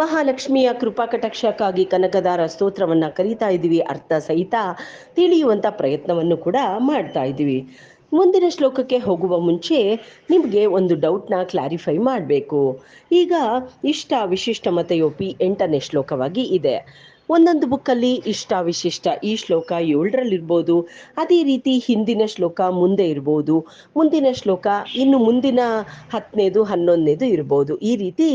ಮಹಾಲಕ್ಷ್ಮಿಯ ಕೃಪಾ ಕಟಾಕ್ಷಕ್ಕಾಗಿ ಕನಕದಾರ ಸ್ತೋತ್ರವನ್ನು ಕರೀತಾ ಇದ್ದೀವಿ. ಅರ್ಥ ಸಹಿತ ತಿಳಿಯುವಂಥ ಪ್ರಯತ್ನವನ್ನು ಕೂಡ ಮಾಡ್ತಾ ಇದ್ದೀವಿ. ಮುಂದಿನ ಶ್ಲೋಕಕ್ಕೆ ಹೋಗುವ ಮುಂಚೆ ನಿಮಗೆ ಒಂದು ಡೌಟ್ನ ಕ್ಲಾರಿಫೈ ಮಾಡಬೇಕು. ಈಗ ಇಷ್ಟ ವಿಶಿಷ್ಟ ಮತಯೋಪಿ ಎಂಟನೇ ಶ್ಲೋಕವಾಗಿ ಇದೆ. ಒಂದೊಂದು ಬುಕ್ಕಲ್ಲಿ ಇಷ್ಟ ವಿಶಿಷ್ಟ. ಈ ಶ್ಲೋಕ ಏಳರಲ್ಲಿರ್ಬೋದು. ಅದೇ ರೀತಿ ಹಿಂದಿನ ಶ್ಲೋಕ ಮುಂದೆ ಇರ್ಬೋದು. ಮುಂದಿನ ಶ್ಲೋಕ ಇನ್ನು ಮುಂದಿನ ಹತ್ತನೇದು, ಹನ್ನೊಂದನೇದು ಇರ್ಬೋದು. ಈ ರೀತಿ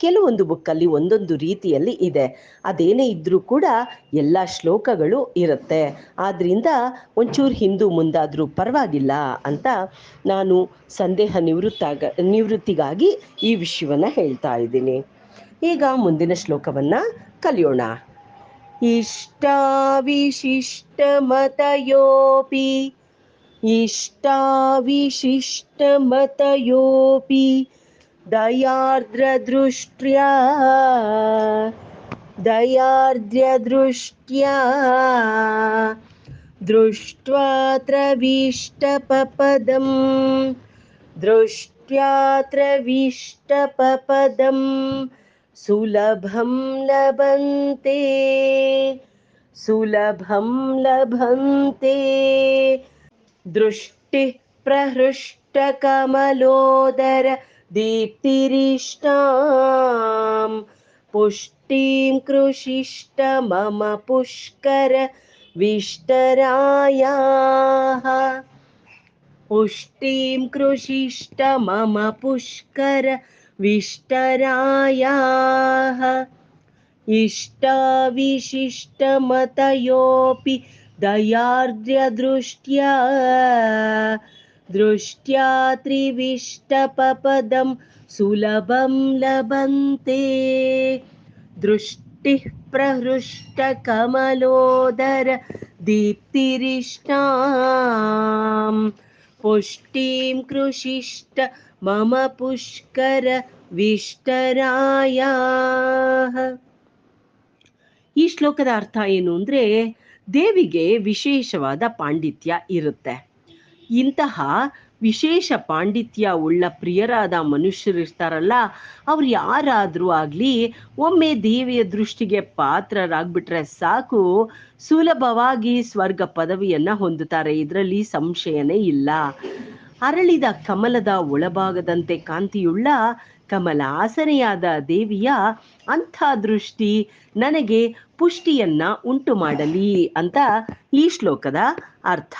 ಕೆಲವೊಂದು ಬುಕ್ಕಲ್ಲಿ ಒಂದೊಂದು ರೀತಿಯಲ್ಲಿ ಇದೆ. ಅದೇನೇ ಇದ್ರೂ ಕೂಡ ಎಲ್ಲ ಶ್ಲೋಕಗಳು ಇರುತ್ತೆ. ಆದ್ರಿಂದ ಒಂಚೂರು ಹಿಂದೂ ಮುಂದಾದರೂ ಪರವಾಗಿಲ್ಲ ಅಂತ ನಾನು ಸಂದೇಹ ನಿವೃತ್ತಾಗ, ನಿವೃತ್ತಿಗಾಗಿ ಈ ವಿಷಯವನ್ನು ಹೇಳ್ತಾ ಇದ್ದೀನಿ. ಈಗ ಮುಂದಿನ ಶ್ಲೋಕವನ್ನು ಕಲಿಯೋಣ. इष्टाविशिष्टमतयोऽपि इष्टाविशिष्टमतयोऽपि दयार्द्रदृष्ट्या दयार्द्रदृष्ट्या दृष्ट्वात्रविष्टपपदम् दृष्ट्वात्रविष्टपपदम्। सुलभं लभन्ते सुलभं लभन्ते। दृष्टिः प्रहृष्टकमलोदर दीप्तिरिष्टां, पुष्टिं कृषिष्ट मम पुष्कर विष्टरायाः। पुष्टिं कृषिष्ट मम पुष्कर विष्टरायाः इष्टाविशिष्टमतयोऽपि दयार्द्र्यदृष्ट्या दृष्ट्या त्रिविष्टपपदं सुलभं लभन्ते। दृष्टिः प्रहृष्टकमलोदर दीप्तिरिष्टां पुष्टिं कृषिष्ट मम पुष्कर ವಿಷ್ಟರಾಯಾಹ ಈ ಶ್ಲೋಕದ ಅರ್ಥ ಏನು ಅಂದರೆ ದೇವಿಗೆ ವಿಶೇಷವಾದ ಪಾಂಡಿತ್ಯ ಇರುತ್ತೆ ಇಂತಹ ವಿಶೇಷ ಪಾಂಡಿತ್ಯ ಉಳ್ಳ ಪ್ರಿಯರಾದ ಮನುಷ್ಯರು ಇರ್ತಾರಲ್ಲ, ಅವ್ರು ಯಾರಾದರೂ ಆಗಲಿ ಒಮ್ಮೆ ದೇವಿಯ ದೃಷ್ಟಿಗೆ ಪಾತ್ರರಾಗ್ಬಿಟ್ರೆ ಸಾಕು, ಸುಲಭವಾಗಿ ಸ್ವರ್ಗ ಪದವಿಯನ್ನು ಹೊಂದುತ್ತಾರೆ. ಇದರಲ್ಲಿ ಸಂಶಯನೇ ಇಲ್ಲ. ಅರಳಿದ ಕಮಲದ ಒಳಭಾಗದಂತೆ ಕಾಂತಿಯುಳ್ಳ ಕಮಲಾಸನೆಯಾದ ದೇವಿಯ ಅಂಥ ದೃಷ್ಟಿ ನನಗೆ ಪುಷ್ಟಿಯನ್ನ ಉಂಟು ಮಾಡಲಿ ಅಂತ ಈ ಶ್ಲೋಕದ ಅರ್ಥ.